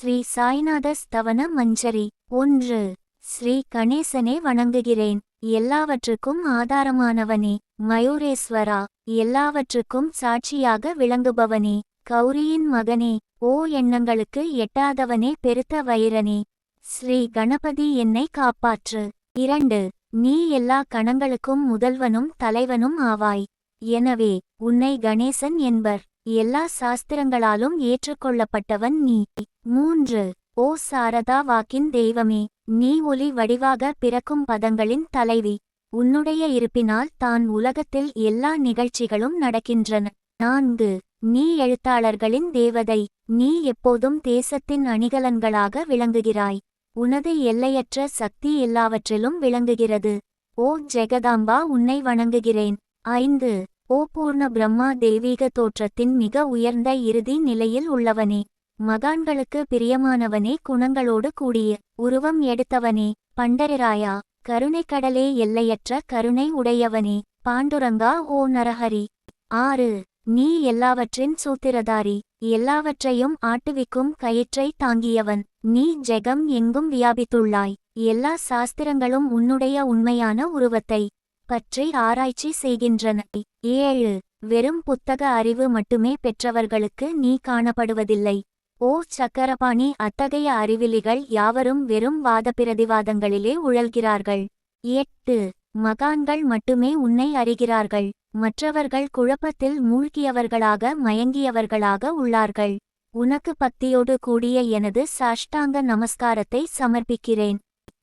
ஸ்ரீ சாய்நாத ஸ்தவன மஞ்சரி. ஒன்று. ஸ்ரீ கணேசனே வணங்குகிறேன். எல்லாவற்றுக்கும் ஆதாரமானவனே. மயூரேஸ்வரா எல்லாவற்றுக்கும் சாட்சியாக விளங்குபவனே. கௌரியின் மகனே ஓ எண்ணங்களுக்கு எட்டாதவனே பெருத்த வைரனே. ஸ்ரீ கணபதி என்னை காப்பாற்று. இரண்டு. நீ எல்லா கணங்களுக்கும் முதல்வனும் தலைவனும் ஆவாய். எனவே உன்னை கணேசன் என்பர். எல்லா சாஸ்திரங்களாலும் ஏற்றுக்கொள்ளப்பட்டவன் நீ. மூன்று. ஓ சாரதா வாக்கின் தெய்வமே நீ ஒலி வடிவாக பிறக்கும் பதங்களின் தலைவி. உன்னுடைய இருப்பினால் தான் உலகத்தில் எல்லா நிகழ்ச்சிகளும் நடக்கின்றன. நான்கு. நீ எழுத்தாளர்களின் தேவதை நீ எப்போதும் தேசத்தின் அணிகலன்களாக விளங்குகிறாய். உனது எல்லையற்ற சக்தி எல்லாவற்றிலும் விளங்குகிறது. ஓ ஜெகதாம்பா உன்னை வணங்குகிறேன். ஐந்து. ஓ பூர்ண பிரம்மா தெய்வீக தோற்றத்தின் மிக உயர்ந்த இறுதி நிலையில் உள்ளவனே. மகான்களுக்கு பிரியமானவனே குணங்களோடு கூடிய உருவம் எடுத்தவனே. பண்டரிராயா கருணைக்கடலே எல்லையற்ற கருணை உடையவனே. பாண்டுரங்கா ஓ நரஹரி. ஆறு நீ எல்லாவற்றின் சூத்திரதாரி. எல்லாவற்றையும் ஆட்டுவிக்கும் கயிற்றை தாங்கியவன். நீ ஜெகம் எங்கும் வியாபித்துள்ளாய். எல்லா சாஸ்திரங்களும் உன்னுடைய உண்மையான உருவத்தை பற்றி ஆராய்ச்சி செய்கின்றன. ஏழு. வெறும் புத்தக அறிவு மட்டுமே பெற்றவர்களுக்கு நீ காணப்படுவதில்லை. ஓ சக்கரபாணி அத்தகைய அறிவிலிகள் யாவரும் வெறும் வாத பிரதிவாதங்களிலே உழல்கிறார்கள். எட்டு. மகான்கள் மட்டுமே உன்னை அறிகிறார்கள். மற்றவர்கள் குழப்பத்தில் மூழ்கியவர்களாக மயங்கியவர்களாக உள்ளார்கள். உனக்கு பக்தியோடு கூடிய எனது சாஷ்டாங்க நமஸ்காரத்தை சமர்ப்பிக்கிறேன்.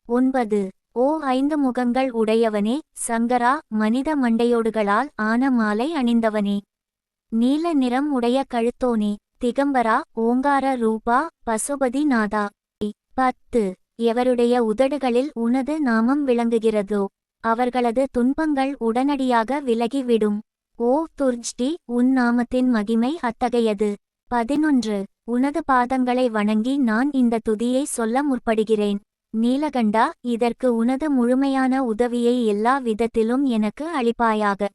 ஒன்பது. ஓ ஐந்து முகங்கள் உடையவனே சங்கரா மனித மண்டையோடுகளால் ஆன மாலை அணிந்தவனே. நீல நிறம் உடைய கழுத்தோனே திகம்பரா ஓங்கார ரூபா பசுபதி நாதா. பத்து. எவருடைய உதடுகளில் உனது நாமம் விளங்குகிறதோ அவர்களது துன்பங்கள் உடனடியாக விலகிவிடும். ஓ துர்ஜ்டி உன் நாமத்தின் மகிமை அத்தகையது. பதினொன்று. உனது பாதங்களை வணங்கி நான் இந்த துதியை சொல்ல முற்படுகிறேன். நீலகண்டா இதற்கு உனது முழுமையான உதவியை எல்லா விதத்திலும் எனக்கு அளிப்பாயாக.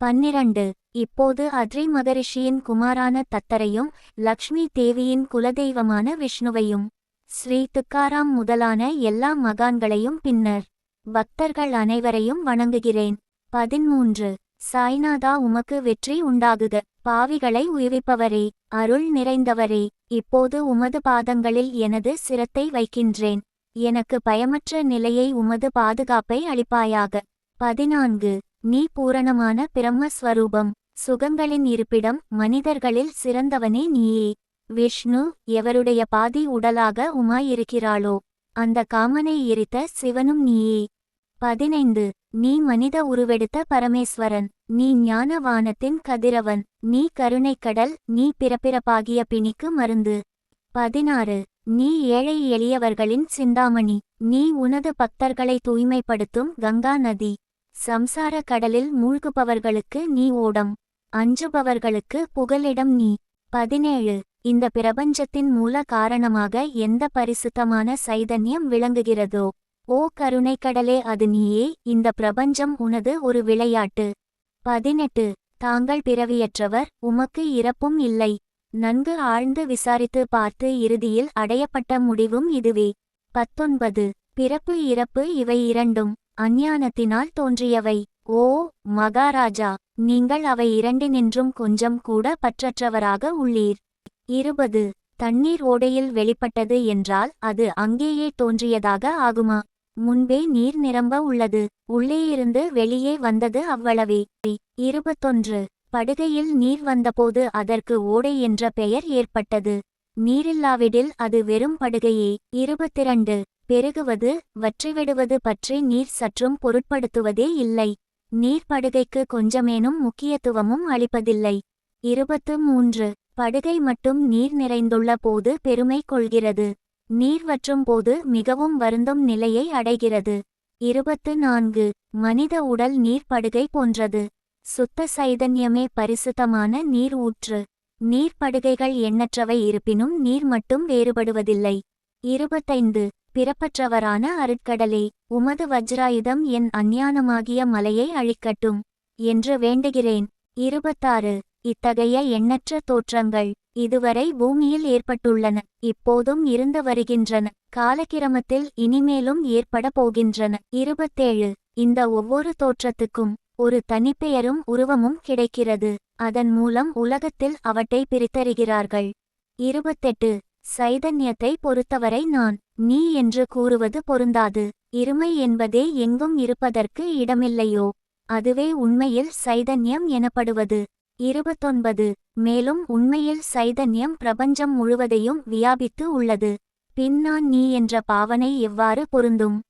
பன்னிரண்டு இப்போது அத்ரி மகரிஷியின் குமாரான தத்தரையும் லக்ஷ்மி தேவியின் குலதெய்வமான விஷ்ணுவையும் ஸ்ரீ துக்காராம் முதலான எல்லா மகான்களையும் பின்னர் பக்தர்கள் அனைவரையும் வணங்குகிறேன். பதிமூன்று சாய்நாதா உமக்கு வெற்றி உண்டாகுக. பாவிகளை உய்விப்பவரே அருள் நிறைந்தவரே இப்போது உமது பாதங்களில் எனது சிரத்தை வைக்கின்றேன். எனக்கு பயமற்ற நிலையை உமது பாதுகாப்பை அளிப்பாயாக. பதினான்கு. நீ பூரணமான பிரம்மஸ்வரூபம். சுகங்களின் இருப்பிடம் மனிதர்களில் சிறந்தவனே நீயே. விஷ்ணு எவருடைய பாதி உடலாக உமாயிருக்கிறாளோ அந்த காமனை எரித்த சிவனும் நீயே. பதினைந்து. நீ மனித உருவெடுத்த பரமேஸ்வரன். நீ ஞானவானத்தின் கதிரவன். நீ கருணைக்கடல் நீ பிறப்பிறப்பாகிய பிணிக்கு மருந்து. பதினாறு. நீ ஏழை எளியவர்களின் சிந்தாமணி. நீ உனது பக்தர்களை தூய்மைப்படுத்தும் கங்கா நதி. சம்சார கடலில் மூழ்குபவர்களுக்கு நீ ஓடம். அஞ்சுபவர்களுக்கு புகலிடம் நீ. பதினேழு. இந்த பிரபஞ்சத்தின் மூல காரணமாக எந்த பரிசுத்தமான சைதன்யம் விளங்குகிறதோ. ஓ கருணைக்கடலே அது நீயே. இந்த பிரபஞ்சம் உனது ஒரு விளையாட்டு. பதினெட்டு. தாங்கள் பிறவியற்றவர். உமக்கு இறப்பும் இல்லை. நன்கு ஆழ்ந்து விசாரித்து பார்த்து இறுதியில் அடையப்பட்ட முடிவும் இதுவே. பத்தொன்பது. பிறப்பு இறப்பு இவை இரண்டும். அஞ்ஞானத்தினால் தோன்றியவை. ஓ மகாராஜா! நீங்கள் அவை இரண்டினின்றும் கொஞ்சம் கூட பற்றற்றவராக உள்ளீர். இருபது. தண்ணீர் ஓடையில் வெளிப்பட்டது என்றால் அது அங்கேயே தோன்றியதாக ஆகுமா? முன்பே நீர் நிரம்ப உள்ளது. உள்ளேயிருந்து வெளியே வந்தது அவ்வளவே. இருபத்தொன்று. படுகையில் நீர் வந்தபோது அதற்கு ஓடை என்ற பெயர் ஏற்பட்டது. நீரில்லாவிடில் அது வெறும் படுகையே. இருபத்திரண்டு. பெருகுவது வற்றிவிடுவது பற்றி நீர் சற்றும் பொருட்படுத்துவதே இல்லை. நீர் படுகைக்கு கொஞ்சமேனும் முக்கியத்துவமும் அளிப்பதில்லை. இருபத்து மூன்று படுகை மட்டும் நீர் நிறைந்துள்ள போது பெருமை கொள்கிறது. நீர் வற்றும் போது மிகவும் வருந்தும் நிலையை அடைகிறது. இருபத்து நான்கு மனித உடல் நீர் படுகை போன்றது. சுத்த சைதன்யமே பரிசுத்தமான நீர் ஊற்று. நீர் படுகைகள் எண்ணற்றவை இருப்பினும் நீர் மட்டும் வேறுபடுவதில்லை. இருபத்தைந்து. பிறப்பற்றவரான அருட்கடலே உமது வஜ்ராயுதம் என் அஞ்ஞானமாகிய மலையை அழிக்கட்டும் என்று வேண்டுகிறேன். இருபத்தாறு. இத்தகைய எண்ணற்ற தோற்றங்கள் இதுவரை பூமியில் ஏற்பட்டுள்ளன இப்போதும் இருந்து வருகின்றன காலக்கிரமத்தில் இனிமேலும் ஏற்பட போகின்றன. இருபத்தேழு. இந்த ஒவ்வொரு தோற்றத்துக்கும் ஒரு தனிப்பெயரும் உருவமும் கிடைக்கிறது. அதன் மூலம் உலகத்தில் அவற்றை பிரித்தறிகிறார்கள். இருபத்தெட்டு. சைதன்யத்தை பொறுத்தவரை நான் நீ என்று கூறுவது பொருந்தாது. இருமை என்பதே எங்கும் இருப்பதற்கு இடமில்லையோ? அதுவே உண்மையில் சைதன்யம் எனப்படுவது. இருபத்தொன்பது. மேலும் உண்மையில் சைதன்யம் பிரபஞ்சம் முழுவதையும் வியாபித்து உள்ளது. பின் நான் நீ என்ற பாவனை எவ்வாறு பொருந்தும்?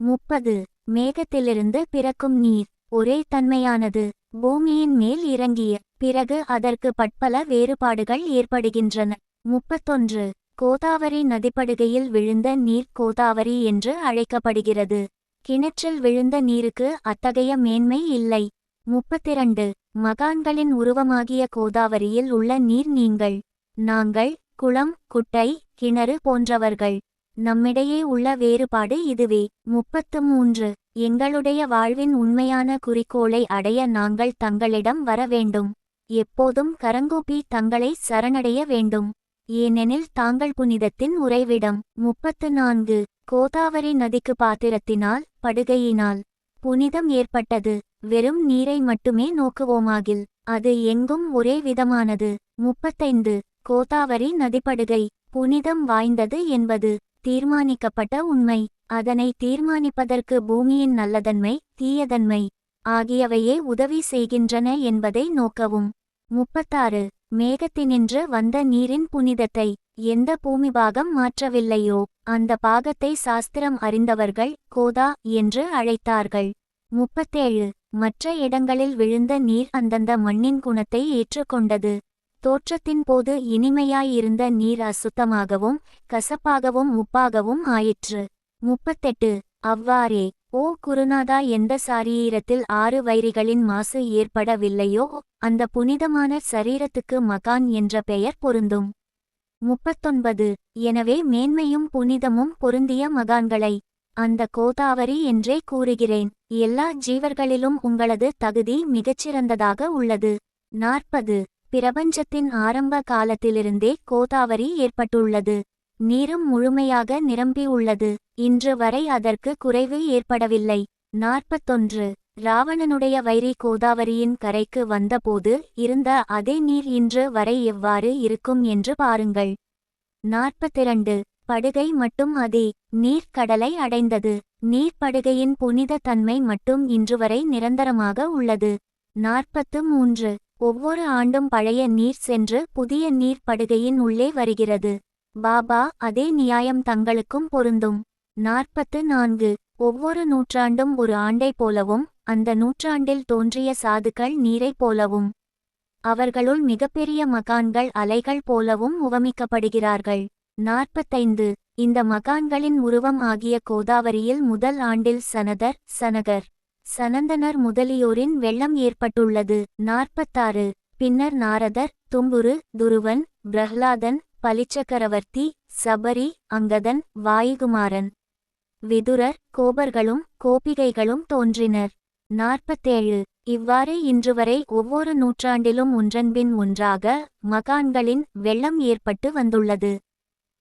முப்பது. மேகத்திலிருந்து பிறக்கும் நீர். ஒரே தன்மையானது. பூமியின் மேல் இறங்கிய பிறகு அதற்கு பட்பல வேறுபாடுகள் ஏற்படுகின்றன. முப்பத்தொன்று. கோதாவரி நதிப்படுகையில் விழுந்த நீர் கோதாவரி என்று அழைக்கப்படுகிறது. கிணற்றில் விழுந்த நீருக்கு அத்தகைய மேன்மை இல்லை. முப்பத்திரண்டு. மகான்களின் உருவமாகிய கோதாவரியில் உள்ள நீர் நீங்கள். நாங்கள் குளம் குட்டை கிணறு போன்றவர்கள். நம்மிடையே உள்ள வேறுபாடு இதுவே. முப்பத்து மூன்று. எங்களுடைய வாழ்வின் உண்மையான குறிக்கோளை அடைய நாங்கள் தங்களிடம் வர வேண்டும். எப்போதும் கரங்கூப்பி தங்களை சரணடைய வேண்டும். ஏனெனில் தாங்கள் புனிதத்தின் உறைவிடம். முப்பத்து நான்கு கோதாவரி நதிக்கு பாத்திரத்தினால் படுகையினால். புனிதம் ஏற்பட்டது. வெறும் நீரை மட்டுமே நோக்குவோமாகில் அது எங்கும் ஒரே விதமானது. முப்பத்தைந்து. கோதாவரி நதிப்படுகை. புனிதம் வாய்ந்தது என்பது தீர்மானிக்கப்பட்ட உண்மை. அதனை தீர்மானிப்பதற்கு பூமியின் நல்லதன்மை தீயதன்மை ஆகியவையே உதவி செய்கின்றன என்பதை நோக்கவும். முப்பத்தாறு. மேகத்தினின்று வந்த நீரின் புனிதத்தை எந்த பூமிபாகம் மாற்றவில்லையோ அந்த பாகத்தை சாஸ்திரம் அறிந்தவர்கள் கோதா என்று அழைத்தார்கள். முப்பத்தேழு. மற்ற இடங்களில் விழுந்த நீர் அந்தந்த மண்ணின் குணத்தை ஏற்றுக்கொண்டது. தோற்றத்தின் போது இனிமையாயிருந்த நீர் அசுத்தமாகவும் கசப்பாகவும் உப்பாகவும் ஆயிற்று. முப்பத்தெட்டு. அவ்வாறே ஓ குருநாதா எந்த சாரீரத்தில் ஆறு வைரிகளின் மாசு ஏற்படவில்லையோ? அந்த புனிதமான சரீரத்துக்கு மகான் என்ற பெயர் பொருந்தும். முப்பத்தொன்பது. எனவே மேன்மையும் புனிதமும் பொருந்திய மகான்களை அந்த கோதாவரி என்றே கூறுகிறேன். எல்லா ஜீவர்களிலும் உங்களது தகுதி மிகச்சிறந்ததாக உள்ளது. நாற்பது. பிரபஞ்சத்தின் ஆரம்ப காலத்திலிருந்தே கோதாவரி ஏற்பட்டுள்ளது. நீரும் முழுமையாக நிரம்பியுள்ளது இன்று வரை அதற்கு குறைவு ஏற்படவில்லை. நாற்பத்தொன்று. ராவணனுடைய வைரி கோதாவரியின் கரைக்கு வந்தபோது இருந்த அதே நீர் இன்று வரை எவ்வாறு இருக்கும் என்று பாருங்கள். நாற்பத்திரண்டு. படுகை மட்டும் அதே. நீர்க்கடலை அடைந்தது. நீர்ப்படுகையின் புனித தன்மை மட்டும் இன்றுவரை நிரந்தரமாக உள்ளது. நாற்பத்து மூன்று. ஒவ்வொரு ஆண்டும் பழைய நீர் சென்று புதிய நீர்ப்படுகையின் உள்ளே வருகிறது. பாபா அதே நியாயம் தங்களுக்கும் பொருந்தும். நாற்பத்து நான்கு. ஒவ்வொரு நூற்றாண்டும் ஒரு ஆண்டைப் போலவும் அந்த நூற்றாண்டில் தோன்றிய சாதுக்கள் நீரைப் போலவும். அவர்களுள் மிகப்பெரிய மகான்கள் அலைகள் போலவும் உவமிக்கப்படுகிறார்கள். நாற்பத்தைந்து. இந்த மகான்களின் உருவம் ஆகிய கோதாவரியில் முதல் ஆண்டில் சனதர் சனகர். சனந்தனர் முதலியோரின் வெள்ளம் ஏற்பட்டுள்ளது. நாற்பத்தாறு. பின்னர் நாரதர் தும்புரு துருவன் பிரஹ்லாதன் பலிச்சக்கரவர்த்தி சபரி அங்கதன் வாயுகுமாரன். விதுரர் கோபர்களும் கோபிகைகளும் தோன்றினர். நாற்பத்தேழு. இவ்வாறு இன்றுவரை ஒவ்வொரு நூற்றாண்டிலும் ஒன்றன்பின் ஒன்றாக மகான்களின் வெள்ளம் ஏற்பட்டு வந்துள்ளது.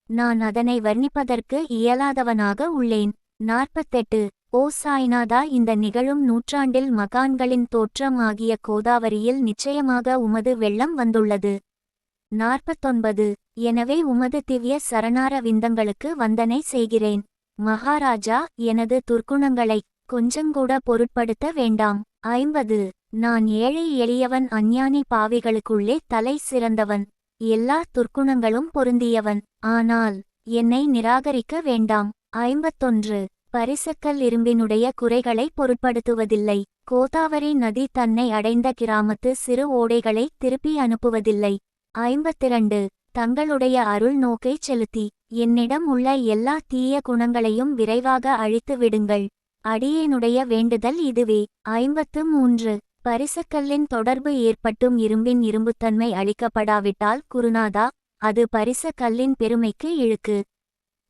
நான் அதனை வர்ணிப்பதற்கு இயலாதவனாக உள்ளேன். நாற்பத்தெட்டு. ஓ சாய்நாதா இந்த நிகழும் நூற்றாண்டில் மகான்களின் தோற்றம் ஆகிய கோதாவரியில் நிச்சயமாக உமது வெள்ளம் வந்துள்ளது. நாற்பத்தொன்பது. எனவே உமது திவ்ய சரணார விந்தங்களுக்கு வந்தனை செய்கிறேன். மகாராஜா எனது துர்க்குணங்களை கொஞ்சங்கூட பொருட்படுத்த வேண்டாம். ஐம்பது. நான் ஏழை எளியவன் அஞ்ஞானி பாவிகளுக்குள்ளே தலை சிறந்தவன். எல்லா துர்க்குணங்களும் பொருந்தியவன். ஆனால் என்னை நிராகரிக்க வேண்டாம். ஐம்பத்தொன்று. பரிசக்கல் இரும்பினுடைய குறைகளை பொருட்படுத்துவதில்லை. கோதாவரி நதி தன்னை அடைந்த கிராமத்து சிறு ஓடைகளை திருப்பி அனுப்புவதில்லை. ஐம்பத்திரண்டு. தங்களுடைய அருள் நோக்கை செலுத்தி என்னிடம் உள்ள எல்லா தீய குணங்களையும் விரைவாக அழித்து விடுங்கள். அடியேனுடைய வேண்டுதல் இதுவே. ஐம்பத்து மூன்று பரிசக்கல்லின் தொடர்பு ஏற்பட்டும் இரும்பின் இரும்புத்தன்மை அளிக்கப்படாவிட்டால் குருநாதா அது பரிசக்கல்லின் பெருமைக்கு இழுக்கு.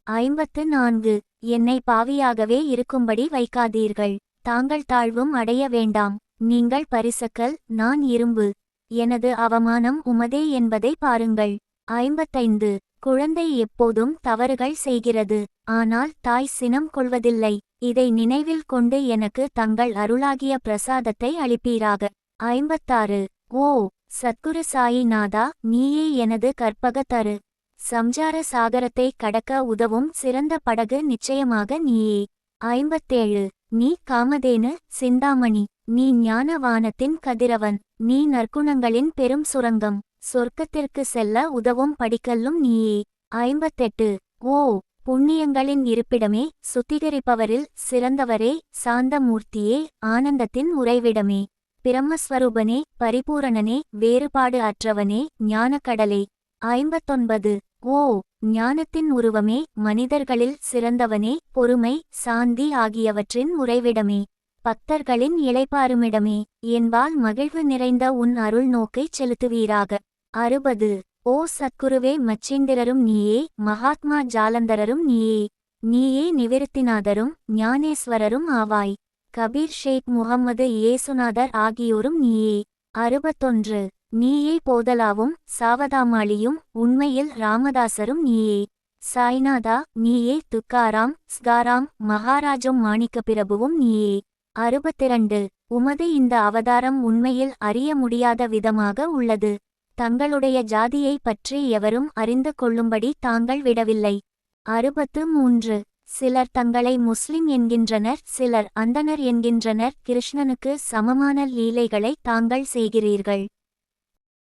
ஐம்பத்து நான்கு என்னை பாவியாகவே இருக்கும்படி வைக்காதீர்கள். தாங்கள் தாழ்வும் அடைய வேண்டாம். நீங்கள் பரிசக்கல் நான் இரும்பு. எனது அவமானம் உமதே என்பதை பாருங்கள். ஐம்பத்தைந்து. குழந்தை எப்போதும் தவறுகள் செய்கிறது. ஆனால் தாய் சினம் கொள்வதில்லை. இதை நினைவில் கொண்டு எனக்கு தங்கள் அருளாகிய பிரசாதத்தை அளிப்பீராக. ஐம்பத்தாறு. ஓ! சத்குரு சாயிநாதா நீயே எனது கற்பக தரு சம்சார சாகரத்தை கடக்க உதவும் சிறந்த படகு நிச்சயமாக நீயே. ஐம்பத்தேழு. நீ காமதேனு சிந்தாமணி. நீ ஞானவானத்தின் கதிரவன் நீ நற்குணங்களின் பெரும் சுரங்கம். சொர்க்கத்திற்கு செல்ல உதவும் படிக்கல்லும் நீயே. ஐம்பத்தெட்டு. ஓ புண்ணியங்களின் இருப்பிடமே சுத்திகரிப்பவரில் சிறந்தவரே சாந்தமூர்த்தியே ஆனந்தத்தின் உறைவிடமே. பிரம்மஸ்வரூபனே பரிபூரணனே வேறுபாடு அற்றவனே ஞானக்கடலே. ஐம்பத்தொன்பது. ஓ ஞானத்தின் உருவமே மனிதர்களில் சிறந்தவனே பொறுமை சாந்தி ஆகியவற்றின் உறைவிடமே. பக்தர்களின் இளைப்பாருமிடமே என்பால் மகிழ்வு நிறைந்த உன் அருள் நோக்கை செலுத்துவீராக. அறுபது. ஓ சத்குருவே மச்சேந்திரரும் நீயே மகாத்மா ஜாலந்தரரும் நீயே. நீயே நிவிருத்திநாதரும் ஞானேஸ்வரரும் ஆவாய். கபீர் ஷேக் முகம்மது இயேசுநாதர் ஆகியோரும் நீயே. அறுபத்தொன்று. நீயே போதலாவும் சாவதாமாளியும் உண்மையில் ராமதாசரும் நீயே. சாய்நாதா நீயே துக்காராம் ஸ்காராம் மகாராஜம் மாணிக்கப்பிரபுவும் நீயே. அறுபத்திரண்டு. உமது இந்த அவதாரம் உண்மையில் அறிய முடியாத விதமாக உள்ளது. தங்களுடைய ஜாதியை பற்றி எவரும் அறிந்து கொள்ளும்படி தாங்கள் விடவில்லை. அறுபத்து மூன்று. சிலர் தங்களை முஸ்லிம் என்கின்றனர் சிலர் அந்தனர் என்கின்றனர் கிருஷ்ணனுக்கு சமமான லீலைகளை தாங்கள் செய்கிறீர்கள்.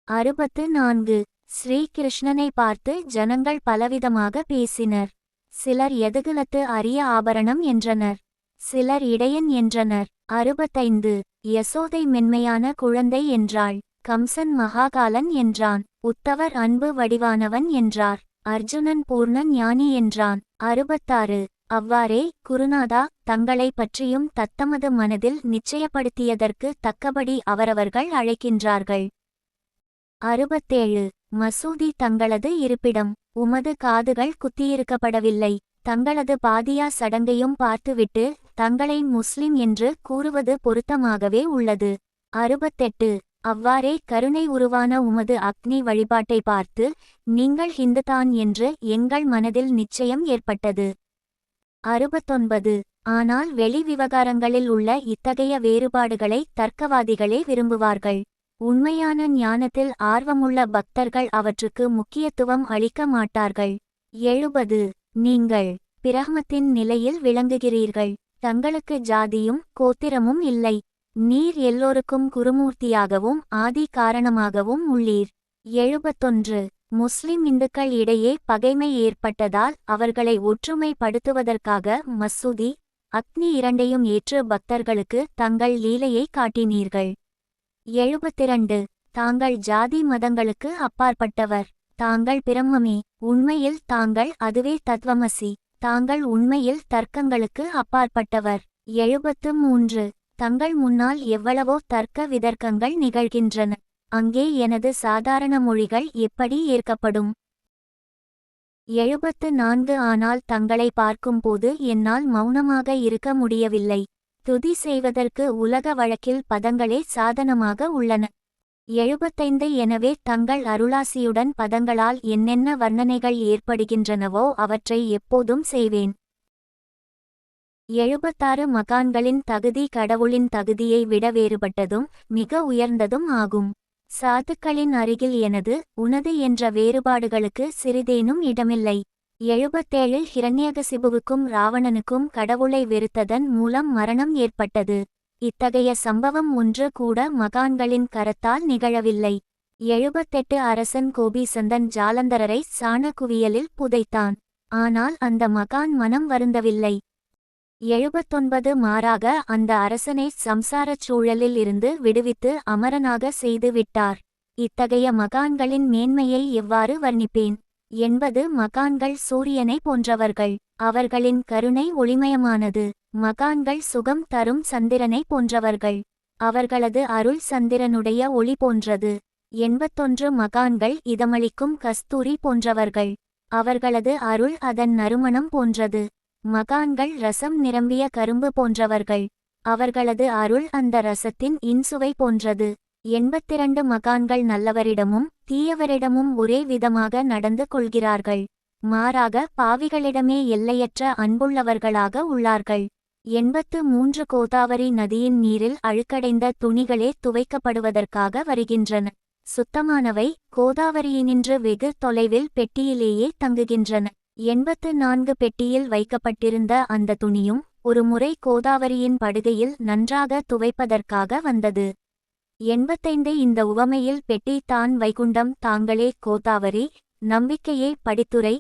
அறுபத்து நான்கு. ஸ்ரீகிருஷ்ணனை பார்த்து ஜனங்கள் பலவிதமாக பேசினர். சிலர் எதுகுலத்து அரிய ஆபரணம் என்றனர். சிலர் இடையன் என்றனர். அறுபத்தைந்து. யசோதை மென்மையான குழந்தை என்றாள். கம்சன் மகாகாலன் என்றான். உத்தவர் அன்பு வடிவானவன் என்றார். அர்ஜுனன் பூர்ண ஞானி என்றான். அறுபத்தாறு. அவ்வாறே குருநாதா தங்களை பற்றியும் தத்தமது மனதில் நிச்சயப்படுத்தியதற்கு தக்கபடி அவரவர்கள் அழைக்கின்றார்கள். அறுபத்தேழு. மசூதி தங்களது இருப்பிடம். உமது காதுகள் குத்தியிருக்கப்படவில்லை. தங்களது பாதியா சடங்கையும் பார்த்துவிட்டு தங்களை முஸ்லிம் என்று கூறுவது பொருத்தமாகவே உள்ளது. அறுபத்தெட்டு. அவ்வாறே கருணை உருவான உமது அக்னி வழிபாட்டை பார்த்து நீங்கள் ஹிந்துதான் என்று எங்கள் மனதில் நிச்சயம் ஏற்பட்டது. அறுபத்தொன்பது. ஆனால் வெளி விவகாரங்களில் உள்ள இத்தகைய வேறுபாடுகளை தர்க்கவாதிகளே விரும்புவார்கள். உண்மையான ஞானத்தில் ஆர்வமுள்ள பக்தர்கள் அவற்றுக்கு முக்கியத்துவம் அளிக்க மாட்டார்கள். எழுபது. நீங்கள் பிரகமத்தின் நிலையில் விளங்குகிறீர்கள். தங்களுக்கு ஜாதியும் கோத்திரமும் இல்லை. நீர் எல்லோருக்கும் குருமூர்த்தியாகவும் ஆதி காரணமாகவும் உள்ளீர். எழுபத்தொன்று. முஸ்லிம் இந்துக்கள் இடையே பகைமை ஏற்பட்டதால் அவர்களை ஒற்றுமைப்படுத்துவதற்காக மசூதி அக்னி இரண்டையும் ஏற்று பக்தர்களுக்கு தங்கள் லீலையை காட்டினீர்கள். எழுபத்திரண்டு. தாங்கள் ஜாதி மதங்களுக்கு அப்பாற்பட்டவர். தாங்கள் பிரம்மமே. உண்மையில் தாங்கள் அதுவே தத்வமசி. தாங்கள் உண்மையில் தர்க்கங்களுக்கு அப்பாற்பட்டவர். எழுபத்து மூன்று. தங்கள் முன்னால் எவ்வளவோ தர்க்க விதர்க்கங்கள் நிகழ்கின்றன. அங்கே எனது சாதாரண மொழிகள் எப்படி ஏற்கப்படும்? எழுபத்து நான்கு. ஆனால் தங்களை பார்க்கும்போது என்னால் மௌனமாக இருக்க முடியவில்லை. துதி செய்வதற்கு உலக வழக்கில் பதங்களே சாதனமாக உள்ளன. எழுபத்தைந்து எனவே தங்கள் அருளாசியுடன் பதங்களால் என்னென்ன வர்ணனைகள் ஏற்படுகின்றனவோ அவற்றை எப்போதும் செய்வேன். எழுபத்தாறு மகான்களின் தகுதி கடவுளின் தகுதியை விட வேறுபட்டதும் மிக உயர்ந்ததும் ஆகும். சாதுக்களின் அருகில் எனது உனது என்ற வேறுபாடுகளுக்கு சிறிதேனும் இடமில்லை. எழுபத்தேழில் ஹிரண்யகசிபுவுக்கும் ராவணனுக்கும் கடவுளை வெறுத்ததன் மூலம் மரணம் ஏற்பட்டது. இத்தகைய சம்பவம் ஒன்று கூட மகான்களின் கரத்தால் நிகழவில்லை. எழுபத்தெட்டு அரசன் கோபிசந்தன் ஜாலந்தரரை சாணக்குவியலில் புதைத்தான். ஆனால் அந்த மகான் மனம் வருந்தவில்லை. எழுபத்தொன்பது மாறாக அந்த அரசனை சம்சாரச் சூழலில் இருந்து விடுவித்து அமரனாக செய்து விட்டார். இத்தகைய மகான்களின் மேன்மையை எவ்வாறு வர்ணிப்பேன்? என்பது மகான்கள் சூரியனை போன்றவர்கள். அவர்களின் கருணை ஒளிமயமானது. மகான்கள் சுகம் தரும் சந்திரனை போன்றவர்கள். அவர்களது அருள் சந்திரனுடைய ஒளி போன்றது. எண்பத்தொன்று மகான்கள் இதமளிக்கும் கஸ்தூரி போன்றவர்கள். அவர்களது அருள் அதன் நறுமணம் போன்றது. மகான்கள் ரசம் நிரம்பிய கரும்பு போன்றவர்கள். அவர்களது அருள் அந்த ரசத்தின் இன்சுவை போன்றது. எண்பத்திரண்டு மகான்கள் நல்லவரிடமும் தீயவரிடமும் ஒரே விதமாக நடந்து கொள்கிறார்கள். மாறாக பாவிகளிடமே எல்லையற்ற அன்புள்ளவர்களாக உள்ளார்கள். எண்பத்து மூன்று கோதாவரி நதியின் நீரில் அழுக்கடைந்த துணிகளே துவைக்கப்படுவதற்காக வருகின்றன. சுத்தமானவை கோதாவரியினின்று வெகு தொலைவில் பெட்டியிலேயே தங்குகின்றன. எண்பத்து நான்கு பெட்டியில் வைக்கப்பட்டிருந்த அந்த துணியும் ஒருமுறை கோதாவரியின் படுகையில் நன்றாக துவைப்பதற்காக வந்தது. எண்பத்தைந்து இந்த உவமையில் பெட்டி தான் வைகுண்டம் தாங்களே கோதாவரி நம்பிக்கையே படித்துறை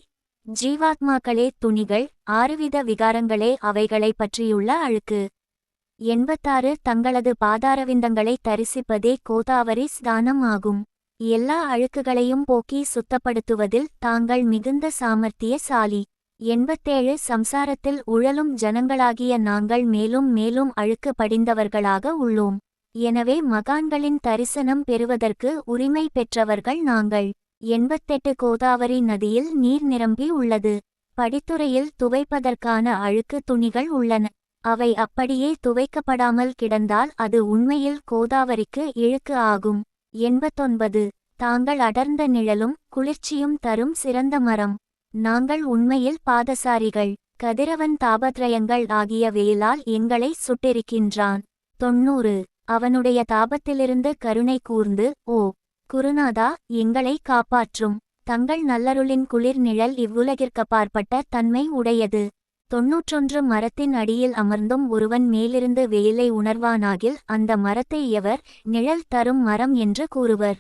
ஜீவாத்மாக்களே துணிகள் ஆறுவித விகாரங்களே அவைகளை பற்றியுள்ள அழுக்கு. எண்பத்தாறு தங்களது பாதாரவிந்தங்களை தரிசிப்பதே கோதாவரி ஸ்தானம் ஆகும். எல்லா அழுக்குகளையும் போக்கி சுத்தப்படுத்துவதில் தாங்கள் மிகுந்த சாமர்த்தியசாலி. எண்பத்தேழு சம்சாரத்தில் உழலும் ஜனங்களாகிய நாங்கள் மேலும் மேலும் அழுக்கு படிந்தவர்களாக உள்ளோம். எனவே மகான்களின் தரிசனம் பெறுவதற்கு உரிமை பெற்றவர்கள் நாங்கள். எண்பத்தெட்டு கோதாவரி நதியில் நீர் நிரம்பி உள்ளது. படித்துறையில் துவைப்பதற்கான அழுக்கு துணிகள் உள்ளன. அவை அப்படியே துவைக்கப்படாமல் கிடந்தால் அது உண்மையில் கோதாவரிக்கு இழுக்கு ஆகும். எண்பத்தொன்பது. தாங்கள் அடர்ந்த நிழலும் குளிர்ச்சியும் தரும் சிறந்த மரம். நாங்கள் உண்மையில் பாதசாரிகள். கதிரவன் தாபத்ரயங்கள் ஆகிய வெயிலால் எங்களை சுட்டிருக்கின்றான். தொன்னூறு அவனுடைய தாபத்திலிருந்து கருணை கூர்ந்து ஓ குருநாதா எங்களை காப்பாற்றும். தங்கள் நல்லருளின் குளிர் நிழல் இவ்வுலகிற்கப்பாற்பட்ட தன்மை உடையது. தொன்னூற்றொன்று மரத்தின் அடியில் அமர்ந்தும் ஒருவன் மேலிருந்து வெயிலை உணர்வானாகில் அந்த மரத்தை எவர் நிழல் தரும் மரம் என்று கூறுவர்.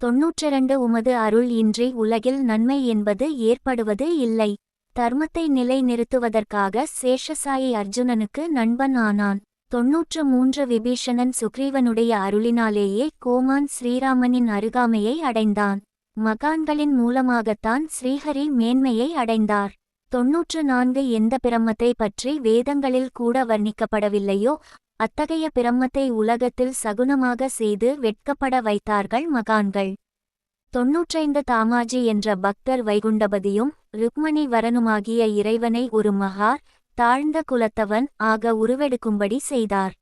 தொன்னூற்றிரண்டு உமது அருள் இன்றி உலகில் நன்மை என்பது ஏற்படுவது இல்லை. தர்மத்தை நிலை நிறுத்துவதற்காக சேஷசாயி அர்ஜுனனுக்கு நண்பன் ஆனான் தொன்னூற்று மூன்று விபீஷணன் சுக்ரீவனுடைய அருளினாலேயே கோமான் ஸ்ரீராமனின் அருகாமையை அடைந்தான். மகான்களின் மூலமாகத்தான் ஸ்ரீஹரி மேன்மையை அடைந்தார். தொன்னூற்று நான்கு எந்த பிரம்மத்தை பற்றி வேதங்களில் கூட வர்ணிக்கப்படவில்லையோ அத்தகைய பிரம்மத்தை உலகத்தில் சகுனமாக செய்து வெட்கப்பட வைத்தார்கள் மகான்கள். தொன்னூற்றைந்து தாமாஜி என்ற பக்தர் வைகுண்டபதியும் ருக்மணி வரனுமாகிய இறைவனை ஒரு மகார் தாழ்ந்த குலத்தவன் ஆக உருவெடுக்கும்படி செய்தார்.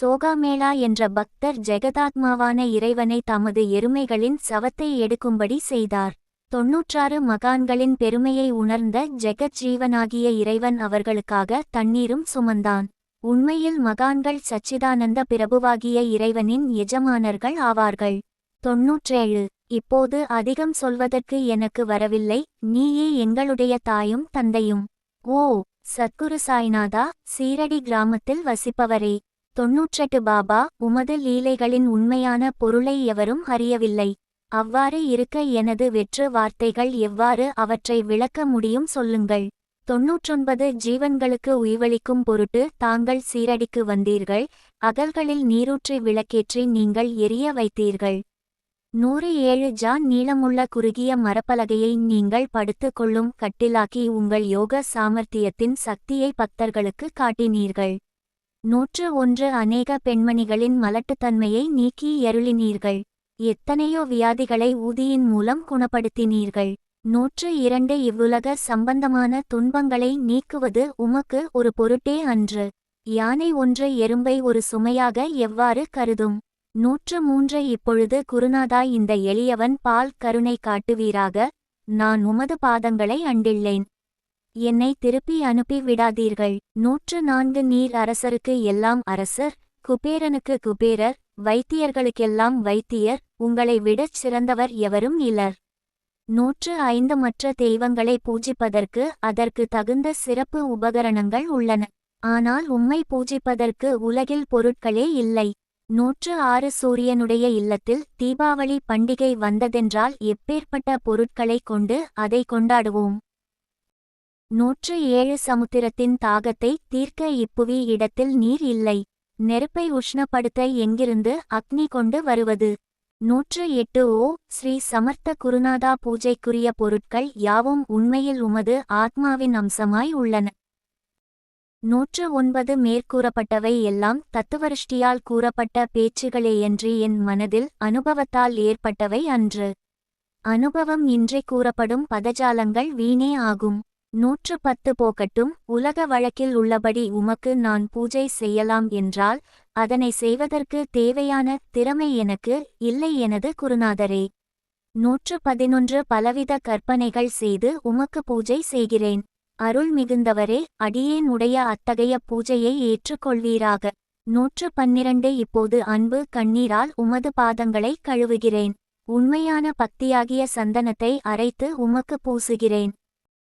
சோகாமேளா என்ற பக்தர் ஜெகதாத்மாவான இறைவனை தமது எருமைகளின் சவத்தை எடுக்கும்படி செய்தார். தொன்னூற்றாறு மகான்களின் பெருமையை உணர்ந்த ஜெகத் ஜீவனாகிய இறைவன் அவர்களுக்காக தண்ணீரும் சுமந்தான். உண்மையில் மகான்கள் சச்சிதானந்த பிரபுவாகிய இறைவனின் எஜமானர்கள் ஆவார்கள். தொன்னூற்றேழு. இப்போது அதிகம் சொல்வதற்கு எனக்கு வரவில்லை. நீயே எங்களுடைய தாயும் தந்தையும். ஓ! சத்குரு சாய்நாதா சீரடி கிராமத்தில் வசிப்பவரே. தொன்னூற்றெட்டு பாபா உமது லீலைகளின் உண்மையான பொருளை எவரும் அறியவில்லை. அவ்வாறு இருக்க எனது வெற்று வார்த்தைகள் எவ்வாறு அவற்றை விளக்க முடியும் சொல்லுங்கள். தொன்னூற்றொன்பது ஜீவன்களுக்கு உய்வளிக்கும் பொருட்டு தாங்கள் சீரடிக்கு வந்தீர்கள். அகல்களில் நீரூற்றி விளக்கேற்றி நீங்கள் எரிய வைத்தீர்கள். நூறு ஏழு ஜான் நீளமுள்ள குறுகிய மரப்பலகையை நீங்கள் படுத்து கொள்ளும் கட்டிலாக்கி உங்கள் யோக சாமர்த்தியத்தின் சக்தியை பக்தர்களுக்கு காட்டினீர்கள். நூற்று ஒன்று அநேக பெண்மணிகளின் மலட்டுத்தன்மையை நீக்கி எருளினீர்கள். எத்தனையோ வியாதிகளை ஊதியின் மூலம் குணப்படுத்தினீர்கள். நூற்று இரண்டு இவ்வுலக சம்பந்தமான துன்பங்களை நீக்குவது உமக்கு ஒரு பொருட்டே அன்று. யானை ஒன்று எறும்பை ஒரு சுமையாக எவ்வாறு கருதும்? நூற்று மூன்று இப்பொழுது குருநாதாய் இந்த எளியவன் பால் கருணை காட்டுவீராக நான் உமது பாதங்களை அண்டிள்ளேன். என்னை திருப்பி அனுப்பி விடாதீர்கள். நூற்று நான்கு நீர் அரசருக்கு எல்லாம் அரசர் குபேரனுக்கு குபேரர் வைத்தியர்களுக்கெல்லாம் வைத்தியர் உங்களை விடச் சிறந்தவர் எவரும் இலர் நூற்று ஐந்து மற்ற தெய்வங்களை பூஜிப்பதற்கு அதற்கு தகுந்த சிறப்பு உபகரணங்கள் உள்ளன. ஆனால் உம்மை பூஜிப்பதற்கு உலகில் பொருட்களே இல்லை. நூற்று ஆறு சூரியனுடைய இல்லத்தில் தீபாவளி பண்டிகை வந்ததென்றால் எப்பேற்பட்ட பொருட்களைக் கொண்டு அதை கொண்டாடுவோம். நூற்று ஏழு சமுத்திரத்தின் தாகத்தை தீர்க்க இப்புவி இடத்தில் நீர் இல்லை. நெருப்பை உஷ்ணப்படுத்த எங்கிருந்து அக்னி கொண்டு வருவது? நூற்று எட்டு ஓ ஸ்ரீ சமர்த்த குருநாதா பூஜைக்குரிய பொருட்கள் யாவும் உண்மையில் உமது ஆத்மாவின் அம்சமாய் உள்ளன. நூற்று ஒன்பது மேற்கூறப்பட்டவை எல்லாம் தத்துவருஷ்டியால் கூறப்பட்ட பேச்சுகளேயன்றி என் மனதில் அனுபவத்தால் ஏற்பட்டவை அன்று. அனுபவம் இன்றி கூறப்படும் பதஜாலங்கள் வீணே ஆகும். நூற்று பத்து போக்கட்டும் உலக வழக்கில் உள்ளபடி உமக்கு நான் பூஜை செய்யலாம் என்றால் அதனை செய்வதற்கு தேவையான திறமை எனக்கு இல்லை எனது குருநாதரே. நூற்று பதினொன்று பலவித கற்பனைகள் செய்து உமக்கு பூஜை செய்கிறேன். அருள் மிகுந்தவரே அடியேன் உடைய அத்தகைய பூஜையை ஏற்றுக்கொள்வீராக. நூற்று பன்னிரண்டு இப்போது அன்பு கண்ணீரால் உமது பாதங்களை கழுவுகிறேன். உண்மையான பக்தியாகிய சந்தனத்தை அரைத்து உமக்கு பூசுகிறேன்.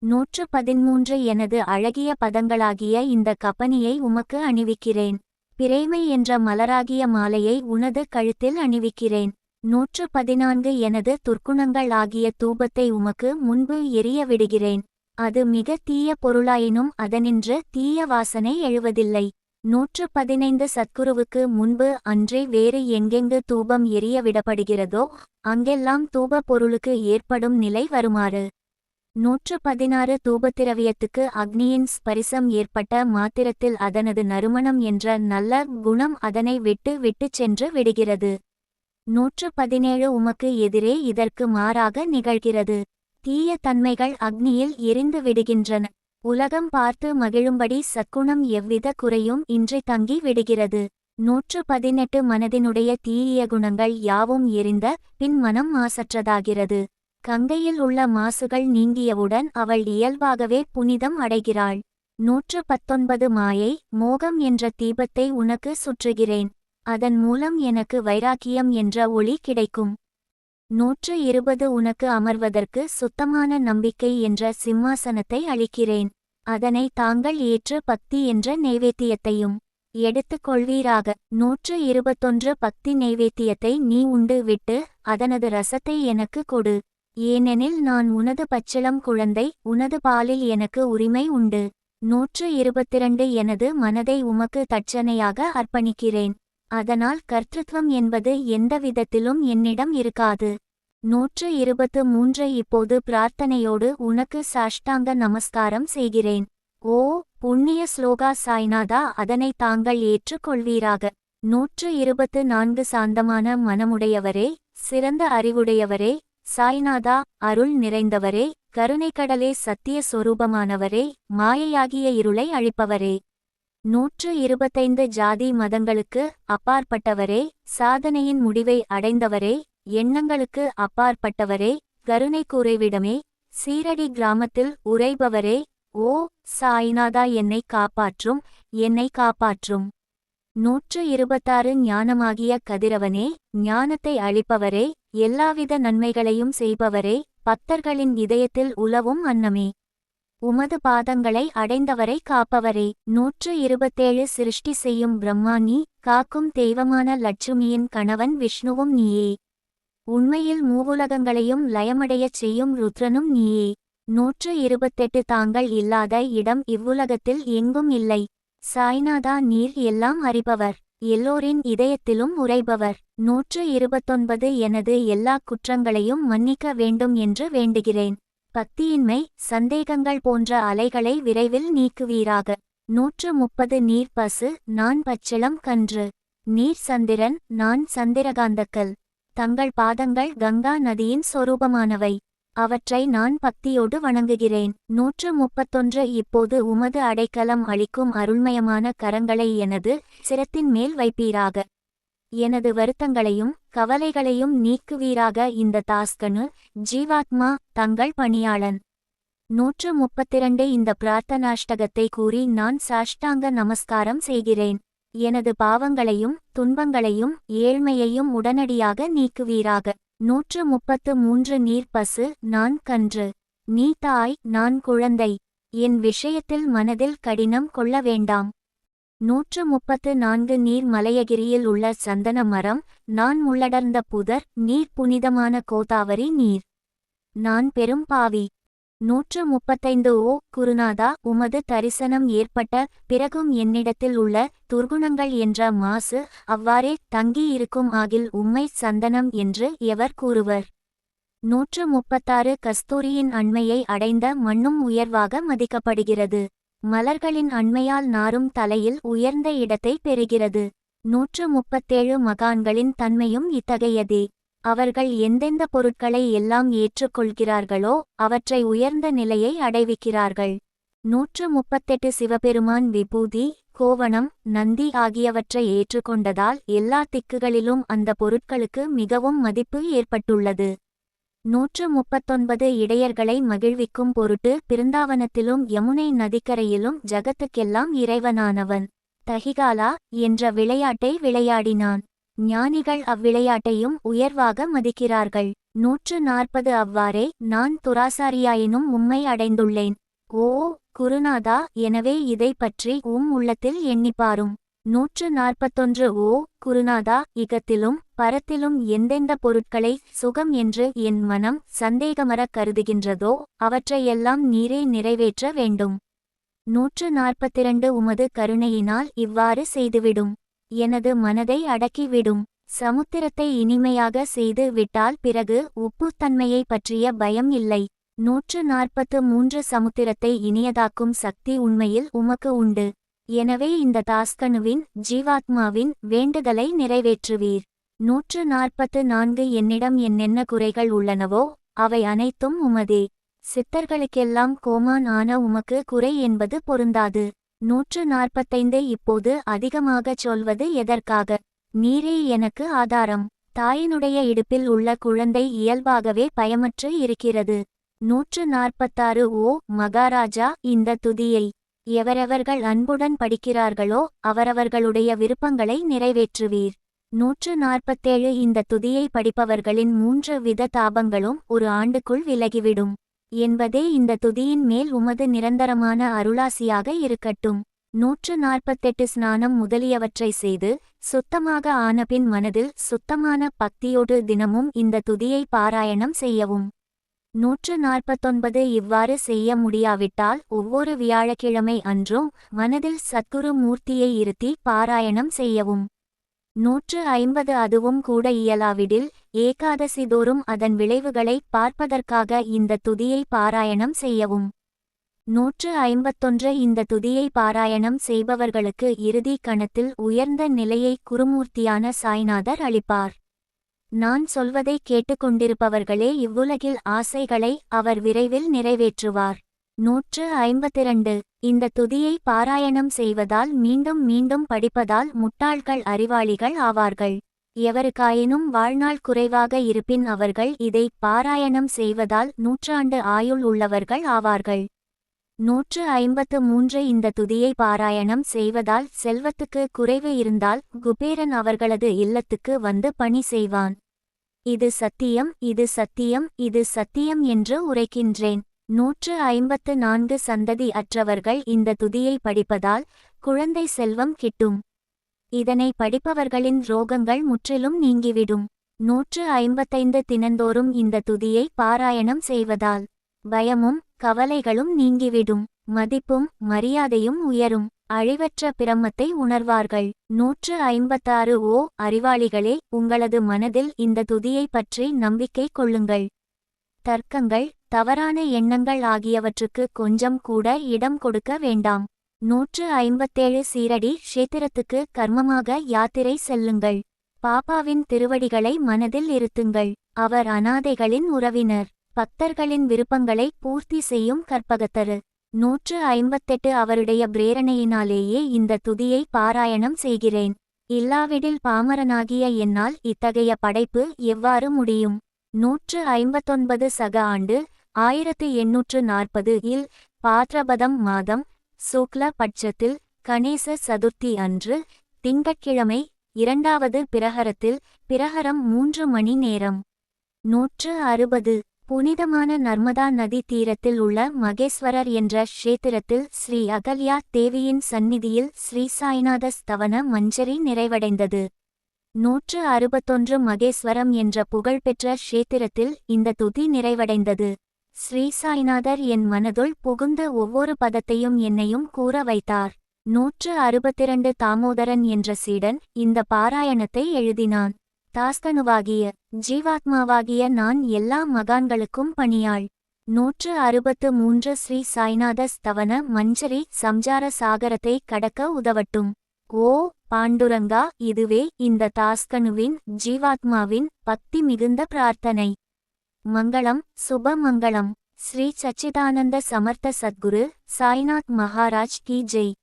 நூற்று பதிமூன்று எனது அழகிய பதங்களாகிய இந்த கப்பனியை உமக்கு அணிவிக்கிறேன். பிரேமை என்ற மலராகிய மாலையை உனது கழுத்தில் அணிவிக்கிறேன். நூற்று பதினான்கு எனது துர்க்குணங்கள் ஆகிய தூபத்தை உமக்கு முன்பு எரிய விடுகிறேன். அது மிக தீய பொருளாயினும் அதனின்று தீய வாசனை எழுவதில்லை. நூற்று பதினைந்து சத்குருவுக்கு முன்பு அன்றே வேறு எங்கெங்கு தூபம் எரிய விடப்படுகிறதோ அங்கெல்லாம் தூப பொருளுக்கு ஏற்படும் நிலை வருமாறு. நூற்று பதினாறு தூபத்திரவியத்துக்கு அக்னியின் ஸ்பரிசம் ஏற்பட்ட மாத்திரத்தில் அதனது நறுமணம் என்ற நல்ல குணம் அதனை விட்டு விட்டுச் சென்று விடுகிறது. நூற்று பதினேழு உமக்கு எதிரே இதற்கு மாறாக நிகழ்கிறது. தீய தன்மைகள் அக்னியில் எரிந்து விடுகின்றன. உலகம் பார்த்து மகிழும்படி சக்குணம் எவ்வித குறையும் இன்றி தங்கி விடுகிறது. நூற்று பதினெட்டு மனதினுடைய தீய குணங்கள் யாவும் எரிந்த பின் மனம் மாசற்றதாகிறது. கங்கையில் உள்ள மாசுகள் நீங்கியவுடன் அவள் இயல்பாகவே புனிதம் அடைகிறாள். நூற்று பத்தொன்பது மாயை மோகம் என்ற தீபத்தை உனக்கு சுற்றுகிறேன். அதன் மூலம் எனக்கு வைராக்கியம் என்ற ஒளி கிடைக்கும். நூற்று இருபது உனக்கு அமர்வதற்கு சுத்தமான நம்பிக்கை என்ற சிம்மாசனத்தை அளிக்கிறேன். அதனை தாங்கள் ஏற்று பக்தி என்ற நைவேத்தியத்தையும் எடுத்துக் கொள்வீராக. நூற்று இருபத்தொன்று பக்தி நைவேத்தியத்தை நீ உண்டு விட்டு அதனது ரசத்தை எனக்கு கொடு. ஏனெனில் நான் உனது பச்சிளம் குழந்தை உனது பாலில் எனக்கு உரிமை உண்டு. நூற்று இருபத்திரண்டு எனது மனதை உமக்கு தட்சணையாக அர்ப்பணிக்கிறேன். அதனால் கர்த்தத்துவம் என்பது எந்த விதத்திலும் என்னிடம் இருக்காது. நூற்று இருபத்து மூன்று இப்போது பிரார்த்தனையோடு உனக்கு சாஷ்டாங்க நமஸ்காரம் செய்கிறேன். ஓ புண்ணிய ஸ்லோகா சாய்நாதா அதனை தாங்கள் ஏற்றுக்கொள்வீராக. நூற்று இருபத்து நான்கு சாந்தமான மனமுடையவரே சிறந்த அறிவுடையவரே சாய்நாதா அருள் நிறைந்தவரே கருணைக்கடலே சத்திய சொரூபமானவரே மாயையாகிய இருளை அழிப்பவரே. நூற்று இருபத்தைந்து ஜாதி மதங்களுக்கு அப்பாற்பட்டவரே சாதனையின் முடிவை அடைந்தவரே எண்ணங்களுக்கு அப்பாற்பட்டவரே கருணை கூறைவிடமே சீரடி கிராமத்தில் உறைபவரே ஓ சாய்நாதா என்னை காப்பாற்றும் என்னை காப்பாற்றும். நூற்று இருபத்தாறு ஞானமாகிய கதிரவனே ஞானத்தை அளிப்பவரே எல்லாவித நன்மைகளையும் செய்பவரே பக்தர்களின் இதயத்தில் உலவும் அன்னமே. உமது பாதங்களை அடைந்தவரை காப்பவரே. நூற்று இருபத்தேழு சிருஷ்டி செய்யும் பிரம்மா நீ காக்கும் தெய்வமான லட்சுமியின் கணவன் விஷ்ணுவும் நீயே. உண்மையில் மூவுலகங்களையும் லயமடையச் செய்யும் ருத்ரனும் நீயே. நூற்று இருபத்தெட்டு தாங்கள் இல்லாத இடம் இவ்வுலகத்தில் எங்கும் இல்லை. சாய்நாதா நீர் எல்லாம் அறிபவர். எல்லோரின் இதயத்திலும் உரைபவர் நூற்று இருபத்தொன்பது எனது எல்லா குற்றங்களையும் மன்னிக்க வேண்டும் என்று வேண்டுகிறேன். பக்தியின்மை சந்தேகங்கள் போன்ற அலைகளை விரைவில் நீக்குவீராக. நூற்று முப்பது நீர் பசு நான் பச்சிளம் கன்று. நீர் சந்திரன் நான் சந்திரகாந்தக்கல். தங்கள் பாதங்கள் கங்கா நதியின் சொரூபமானவை. அவற்றை நான் பக்தியோடு வணங்குகிறேன். நூற்று முப்பத்தொன்று இப்போது உமது அடைக்கலம் அளிக்கும் அருள்மயமான கரங்களை எனது சிரத்தின் மேல் வைப்பீராக. எனது வருத்தங்களையும் கவலைகளையும் நீக்குவீராக இந்த தாஸ்கனு ஜீவாத்மா தங்கள் பணியாளன். நூற்று முப்பத்திரண்டு இந்த பிரார்த்தனாஷ்டகத்தை கூறி நான் சாஷ்டாங்க நமஸ்காரம் செய்கிறேன். எனது பாவங்களையும் துன்பங்களையும் ஏழ்மையையும் உடனடியாக நீக்குவீராக. நூற்று முப்பத்து மூன்று நீர் பசு நான் கன்று. நீ தாய் நான் குழந்தை. என் விஷயத்தில் மனதில் கடினம் கொள்ள வேண்டாம். நூற்று முப்பத்து நான்கு நீர் மலையகிரியில் உள்ள சந்தன மரம் நான் உள்ளடர்ந்த புதர் நீர் புனிதமான கோதாவரி நீர். நான் பெரும் பாவி. நூற்று முப்பத்தைந்து ஓ குருநாதா உமது தரிசனம் ஏற்பட்ட பிறகும் என்னிடத்தில் உள்ள துர்குணங்கள் என்ற மாசு அவ்வாறே தங்கியிருக்கும் ஆகில் உம்மை சந்தனம் என்று எவர் கூறுவர். நூற்று முப்பத்தாறு கஸ்தூரியின் அண்மையை அடைந்த மண்ணும் உயர்வாக மதிக்கப்படுகிறது. மலர்களின் அண்மையால் நாரும் தலையில் உயர்ந்த இடத்தை பெறுகிறது. நூற்று முப்பத்தேழு மகான்களின் தன்மையும் இத்தகையதே. அவர்கள் எந்தெந்த பொருட்களை எல்லாம் ஏற்றுக்கொள்கிறார்களோ அவற்றை உயர்ந்த நிலையை அடைவிக்கிறார்கள். நூற்று முப்பத்தெட்டு சிவபெருமான் விபூதி கோவணம் நந்தி ஆகியவற்றை ஏற்றுக்கொண்டதால் எல்லா திக்குகளிலும் அந்த பொருட்களுக்கு மிகவும் மதிப்பு ஏற்பட்டுள்ளது. நூற்று முப்பத்தொன்பது இடையர்களை மகிழ்விக்கும் பொருட்டு பிருந்தாவனத்திலும் யமுனை நதிக்கரையிலும் ஜகத்துக்கெல்லாம் இறைவனானவன். தஹிகாலா என்ற விளையாட்டை விளையாடினான். ஞானிகள் அவ்விளையாட்டையும் உயர்வாக மதிக்கிறார்கள். நூற்று நாற்பது அவ்வாறே நான் துராசாரியாயினும் உம்மை அடைந்துள்ளேன். ஓ குருநாதா எனவே இதை பற்றி உம் உள்ளத்தில் எண்ணிப்பாரும். நூற்று நாற்பத்தொன்று ஓ குருநாதா இகத்திலும் பரத்திலும் எந்தெந்த பொருட்களை சுகம் என்று என் மனம் சந்தேகமறக் கருதுகின்றதோ அவற்றையெல்லாம் நீரே நிறைவேற்ற வேண்டும். நூற்று நாற்பத்திரண்டு உமது கருணையினால் இவ்வாறு செய்துவிடும். எனது மனதை அடக்கிவிடும். சமுத்திரத்தை இனிமையாக செய்து விட்டால் பிறகு உப்புத்தன்மையை பற்றிய பயம் இல்லை. நூற்று நாற்பத்து மூன்று சமுத்திரத்தை இனியதாக்கும் சக்தி உண்மையில் உமக்கு உண்டு. எனவே இந்த தாஸ்கனுவின் ஜீவாத்மாவின் வேண்டுதலை நிறைவேற்றுவீர். நூற்று நாற்பத்து நான்கு என்னிடம் என்னென்ன குறைகள் உள்ளனவோ அவை அனைத்தும் உமதே. சித்தர்களுக்கெல்லாம் கோமான் ஆன உமக்கு குறை என்பது பொருந்தாது. நூற்று நாற்பத்தைந்து இப்போது அதிகமாகச் சொல்வது எதற்காக? நீரே எனக்கு ஆதாரம். தாயினுடைய இடுப்பில் உள்ள குழந்தை இயல்பாகவே பயமற்று இருக்கிறது. நூற்று நாற்பத்தாறு ஓ மகாராஜா இந்த துதியை. எவரவர்கள் அன்புடன் படிக்கிறார்களோ அவரவர்களுடைய விருப்பங்களை நிறைவேற்றுவீர். நூற்று நாற்பத்தேழு இந்த துதியை படிப்பவர்களின் மூன்று வித தாபங்களும் ஒரு ஆண்டுக்குள் விலகிவிடும். என்பதே இந்த துதியின் மேல் உமது நிரந்தரமான அருளாசியாக இருக்கட்டும். நூற்று நாற்பத்தெட்டு ஸ்நானம் முதலியவற்றை செய்து சுத்தமாக ஆனபின் மனதில் சுத்தமான பக்தியோடு தினமும் இந்த துதியை பாராயணம் செய்யவும். நூற்று நாற்பத்தொன்பது இவ்வாறு செய்ய முடியாவிட்டால் ஒவ்வொரு வியாழக்கிழமை அன்றும் மனதில் சத்குரு மூர்த்தியை இருத்தி பாராயணம் செய்யவும். நூற்று ஐம்பது அதுவும் கூட இயலாவிடில் ஏகாதசி தோறும் அதன் விளைவுகளை பார்ப்பதற்காக இந்த துதியை பாராயணம் செய்யவும். நூற்று ஐம்பத்தொன்று இந்த துதியை பாராயணம் செய்பவர்களுக்கு இறுதி கணத்தில் உயர்ந்த நிலையை குருமூர்த்தியான சாய்நாதர் அளிப்பார். நான் சொல்வதை கேட்டுக்கொண்டிருப்பவர்களே இவ்வுலகில் ஆசைகளை அவர் விரைவில் நிறைவேற்றுவார். நூற்று ஐம்பத்திரண்டு. இந்த துதியை பாராயணம் செய்வதால் மீண்டும் மீண்டும் படிப்பதால் முட்டாள்கள் அறிவாளிகள் ஆவார்கள். எவருக்காயினும் வாழ்நாள் குறைவாக இருப்பின் அவர்கள் இதை பாராயணம் செய்வதால் நூற்றாண்டு ஆயுள் உள்ளவர்கள் ஆவார்கள். நூற்று ஐம்பத்து மூன்று இந்த துதியை பாராயணம் செய்வதால் செல்வத்துக்கு குறைவு இருந்தால் குபேரன் அவர்களது இல்லத்துக்கு வந்து பணி செய்வான். இது சத்தியம் இது சத்தியம் இது சத்தியம் என்று உரைக்கின்றேன். நூற்று ஐம்பத்து நான்கு சந்ததி அற்றவர்கள் இந்த துதியை படிப்பதால் குழந்தை செல்வம் கிட்டும். இதனை படிப்பவர்களின் ரோகங்கள் முற்றிலும் நீங்கிவிடும். நூற்று ஐம்பத்தைந்து தினந்தோறும் இந்த துதியை பாராயணம் செய்வதால் பயமும் கவலைகளும் நீங்கிவிடும். மதிப்பும் மரியாதையும் உயரும். அழிவற்ற பிரம்மத்தை உணர்வார்கள். நூற்று ஐம்பத்தாறு ஓ அறிவாளிகளே உங்களது மனதில் இந்த துதியை பற்றி நம்பிக்கை கொள்ளுங்கள். தர்க்கங்கள் தவறான எண்ணங்கள் ஆகியவற்றுக்கு கொஞ்சம் கூட இடம் கொடுக்க வேண்டாம். நூற்று ஐம்பத்தேழு சீரடி க்ஷேத்திரத்துக்கு கர்மமாக யாத்திரை செல்லுங்கள். பாப்பாவின் திருவடிகளை மனதில் இருத்துங்கள். அவர் அனாதைகளின் உறவினர். பக்தர்களின் விருப்பங்களை பூர்த்தி செய்யும் கற்பகத்தரு. நூற்று ஐம்பத்தெட்டு அவருடைய பிரேரணையினாலேயே இந்த துதியை பாராயணம் செய்கிறேன். இல்லாவிடில் பாமரனாகிய என்னால் இத்தகைய படைப்பு எவ்வாறு முடியும்? நூற்று ஐம்பத்தொன்பது சக ஆண்டு ஆயிரத்து எண்ணூற்று நாற்பது இல் பாத்ரபதம் மாதம் சுக்ல பட்சத்தில் கணேச சதுர்த்தி அன்று திங்கட்கிழமை இரண்டாவது பிரகரத்தில் பிரகரம் மூன்று மணி நேரம். நூற்று அறுபது புனிதமான நர்மதா நதி தீரத்தில் உள்ள மகேஸ்வரர் என்ற க்ஷேத்திரத்தில் ஸ்ரீ அகல்யா தேவியின் சந்நிதியில் ஸ்ரீ சாய்நாத ஸ்தவன மஞ்சரி நிறைவடைந்தது. நூற்று அறுபத்தொன்று மகேஸ்வரம் என்ற புகழ்பெற்ற க்ஷேத்திரத்தில் இந்த துதி நிறைவடைந்தது. ஸ்ரீ சாய்நாதர் என் மனதுள் புகுந்த ஒவ்வொரு பதத்தையும் என்னையும் கூற வைத்தார். நூற்று அறுபத்திரண்டு தாமோதரன் என்ற சீடன் இந்த பாராயணத்தை எழுதினான். தாஸ்தனுவாகிய ஜீவாத்மாவாகிய நான் எல்லா மகான்களுக்கும் பணியாள். நூற்று அறுபத்து மூன்று ஸ்ரீ சாய்நாத ஸ்தவன மஞ்சரி சம்ஜார சாகரத்தை கடக்க உதவட்டும். ஓ பாண்டுரங்கா இதுவே இந்த தாஸ்கனுவின் ஜீவாத்மாவின் பக்தி மிகுந்த பிரார்த்தனை. மங்களம் சுபமங்களம். ஸ்ரீ சச்சிதானந்த சமர்த்த சத்குரு சாய்நாத் மகாராஜ் கி ஜெய்.